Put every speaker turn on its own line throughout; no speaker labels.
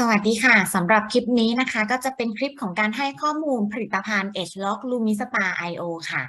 สวัสดีค่ะ สำหรับคลิปนี้นะคะ ก็จะเป็นคลิปของการให้ข้อมูลผลิตภัณฑ์ Edge Lock Lumi Spa IO ค่ะ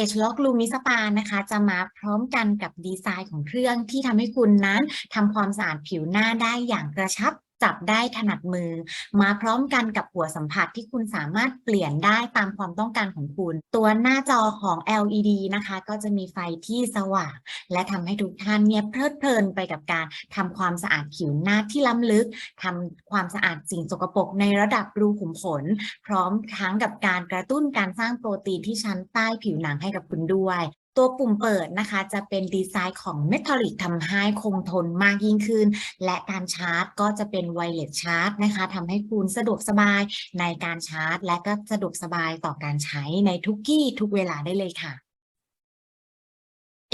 Edge Lock Lumi Spa นะคะจะมาพร้อมกันกับดีไซน์ของเครื่องที่ทำให้คุณนั้นทำความสะอาดผิวหน้าได้อย่างกระชับ จับได้ถนัดมือ มาพร้อมกันกับหัวสัมผัสที่คุณสามารถเปลี่ยนได้ตามความต้องการของคุณ ตัวหน้าจอของ LED นะคะ ก็จะมีไฟที่สว่าง และทำให้ทุกท่านเนี่ยเพลิดเพลินไปกับการทำความสะอาดผิวหน้าที่ล้ำลึกทำความสะอาดสิ่งสกปรกในระดับรูขุมขน พร้อมทั้งกับการกระตุ้นการสร้างโปรตีนที่ชั้นใต้ผิวหนังให้กับคุณด้วย ตัวปุ่มเปิดนะคะจะเป็นดีไซน์ของเมทัลลิกทำให้คงทนมากยิ่งขึ้น และการชาร์จก็จะเป็นไวเลสชาร์จนะคะทำให้คุณสะดวกสบายในการชาร์จ และก็สะดวกสบายต่อการใช้ในทุกที่ทุกเวลาได้เลยค่ะ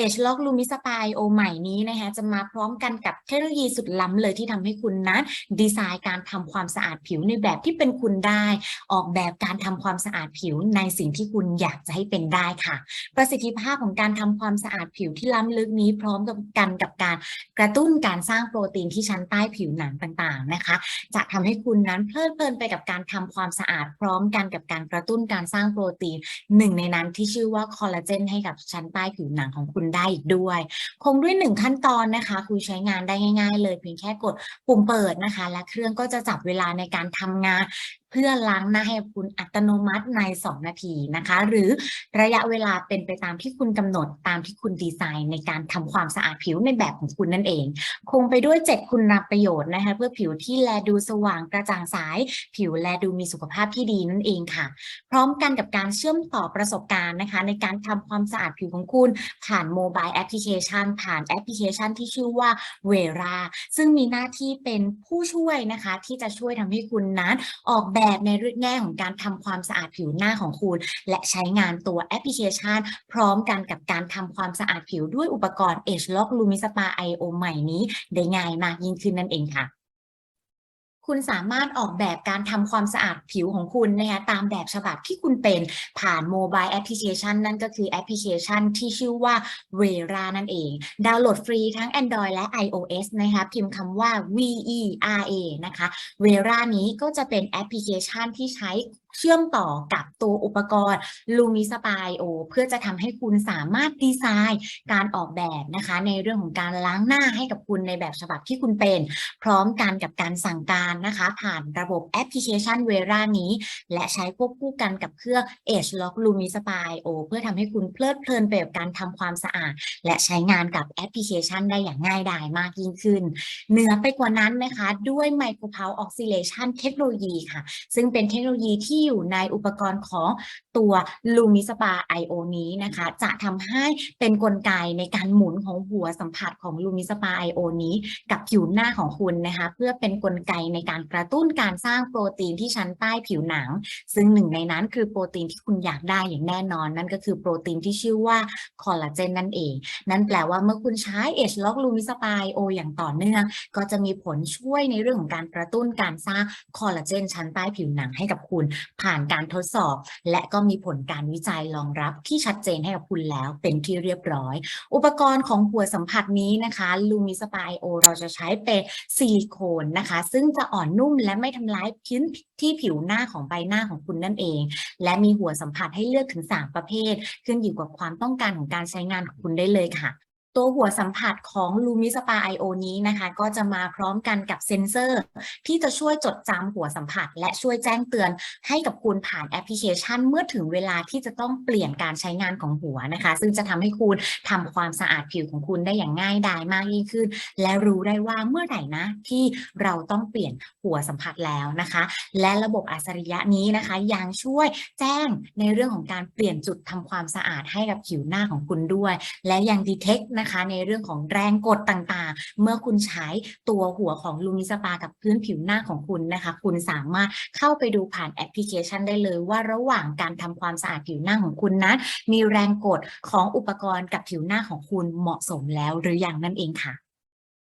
Edge Lock Lumi Spa IO ใหม่นี้นะคะจะมาพร้อมกันกับเทคโนโลยีสุดล้ำเลยที่ทำให้คุณนั้นดีไซน์การทำความสะอาดผิวในแบบที่เป็นคุณได้ ออกแบบการทำความสะอาดผิวในสิ่งที่คุณอยากจะให้เป็นได้ค่ะ ประสิทธิภาพของการทำความสะอาดผิวที่ล้ำลึกนี้พร้อมกับกันกับการกระตุ้นการสร้างโปรตีนที่ชั้นใต้ผิวหนังต่างๆนะคะ จะทำให้คุณนั้นเพลิดเพลินไปกับการทำความสะอาดพร้อมกันกับการกระตุ้นการสร้างโปรตีนหนึ่งในนั้นที่ชื่อว่าคอลลาเจนให้กับชั้นใต้ผิวหนังของคุณได้อีกด้วย คงด้วยหนึ่งขั้นตอนนะคะคุณใช้งานได้ง่าย ๆ เลยเพียงแค่กดปุ่มเปิดนะคะ และเครื่องก็จะจับเวลาในการทำงาน พื่อล้างหน้าให้คุณอัตโนมัติใน 2 นาทีนะคะ หรือระยะเวลาเป็นไปตามที่คุณกำหนดตามที่คุณดีไซน์ในการทำความสะอาดผิวในแบบของคุณนั่นเอง คงไปด้วย 7 คุณประโยชน์นะคะ เพื่อผิวที่แลดูสว่างกระจ่างใสผิวแลดูมีสุขภาพที่ดีนั่นเองค่ะ พร้อมกันกับการเชื่อมต่อประสบการณ์นะคะ ในการทำความสะอาดผิวของคุณผ่านโมบายแอปพลิเคชันผ่านแอปพลิเคชันที่ชื่อว่าเวราซึ่งมีหน้าที่เป็นผู้ช่วยนะคะ ที่จะช่วยทำให้คุณนั้นออกแบบในเรื่องแง่ของการทำความสะอาดผิวหน้าของคุณ และใช้งานตัวแอปพลิเคชัน พร้อมกันกับการทำความสะอาดผิวด้วยอุปกรณ์ Age Lock Lumi Spa IO ใหม่นี้ ได้ง่ายมากยิ่งขึ้นนั่นเองค่ะ คุณสามารถออกแบบการทำความสะอาดผิวของคุณนะคะตามแบบฉบับที่คุณเป็นผ่านโมบายแอปพลิเคชันนั่นก็คือแอปพลิเคชันที่ชื่อว่าเวรานั่นเอง ดาวน์โหลดฟรีทั้ง Android และ iOS นะคะพิมพ์คำว่า V E R A นะคะเวรานี้ก็จะเป็นแอปพลิเคชันที่ใช้ เชื่อมต่อกับตัวอุปกรณ์ Lumi Spa IO เพื่อจะทำให้คุณสามารถดีไซน์การออกแบบนะคะ ในเรื่องของการล้างหน้าให้กับคุณในแบบฉบับที่คุณเป็น พร้อมกันกับการสั่งการนะคะ ผ่านระบบแอปพลิเคชันเวรานี้ และใช้ควบคู่กันกับเครื่อง Edge Lock Lumi Spa IO เพื่อทำให้คุณเพลิดเพลินไปกับการทำความสะอาด และใช้งานกับแอปพลิเคชันได้อย่างง่ายดายมากยิ่งขึ้น เหนือไปกว่านั้นนะคะ ด้วย Micro Pulse Oscillation เทคโนโลยีค่ะ ซึ่งเป็นเทคโนโลยีที่อยู่ในอุปกรณ์ของตัว Lumi Spa IO นี้นะคะ จะทำให้เป็นนกลไกในการหมุนของหัวสัมผัสของ Lumi Spa IO นี้กับผิวหน้าของคุณนะคะเพื่อเป็นนกลไกในการกระตุ้นการสร้างโปรตีนที่ชั้นใต้ผิวหนัง ซึ่งหนึ่งในนั้นคือโปรตีนที่คุณอยากได้อย่างแน่นอน นั่นก็คือโปรตีนที่ชื่อว่าคอลลาเจนนั่นเอง นั่นแปลว่าเมื่อคุณใช้ Edge Lock Lumi Spa IO อย่างต่อเนื่อง ก็จะมีผลช่วยในเรื่องของการกระตุ้นการสร้างคอลลาเจนชั้นใต้ผิวหนังให้กับคุณผ่านการทดสอบ และก็มีผลการวิจัยรองรับที่ชัดเจนให้กับคุณแล้วเป็นที่เรียบร้อย อุปกรณ์ของหัวสัมผัสนี้นะคะ Lumi Spa IO เราจะใช้เป็นซิลิโคนนะคะ ซึ่งจะอ่อนนุ่มและไม่ทำร้ายพื้นที่ผิวหน้าของใบหน้าของคุณนั่นเอง และมีหัวสัมผัสให้เลือกถึง 3 ประเภท ขึ้นอยู่กับความต้องการของการใช้งานของคุณได้เลยค่ะ ตัวหัวสัมผัสของ Lumi Spa IO นี้นะคะ ก็จะมาพร้อมกันกับเซ็นเซอร์ ที่จะช่วยจดจำหัวสัมผัส และช่วยแจ้งเตือนให้กับคุณผ่านแอปพลิเคชัน เมื่อถึงเวลาที่จะต้องเปลี่ยนการใช้งานของหัวนะคะ ซึ่งจะทำให้คุณทำความสะอาดผิวของคุณได้อย่างง่ายดายมากยิ่งขึ้น และรู้ได้ว่าเมื่อไหร่นะที่เราต้องเปลี่ยนหัวสัมผัสแล้วนะคะ และระบบอัจฉริยะนี้นะคะยังช่วยแจ้งในเรื่องของการเปลี่ยนจุดทำความสะอาดให้กับผิวหน้าของคุณด้วย และยังดีเทคนะคะ ในเรื่องของแรงกดต่างๆ เมื่อคุณใช้ตัวหัวของลูมิสปากับพื้นผิวหน้าของคุณนะคะ คุณสามารถเข้าไปดูผ่านแอปพลิเคชันได้เลย ว่าระหว่างการทำความสะอาดผิวหน้าของคุณนั้นมีแรงกดของอุปกรณ์กับผิวหน้าของคุณเหมาะสมแล้วหรือยังนั่นเองค่ะ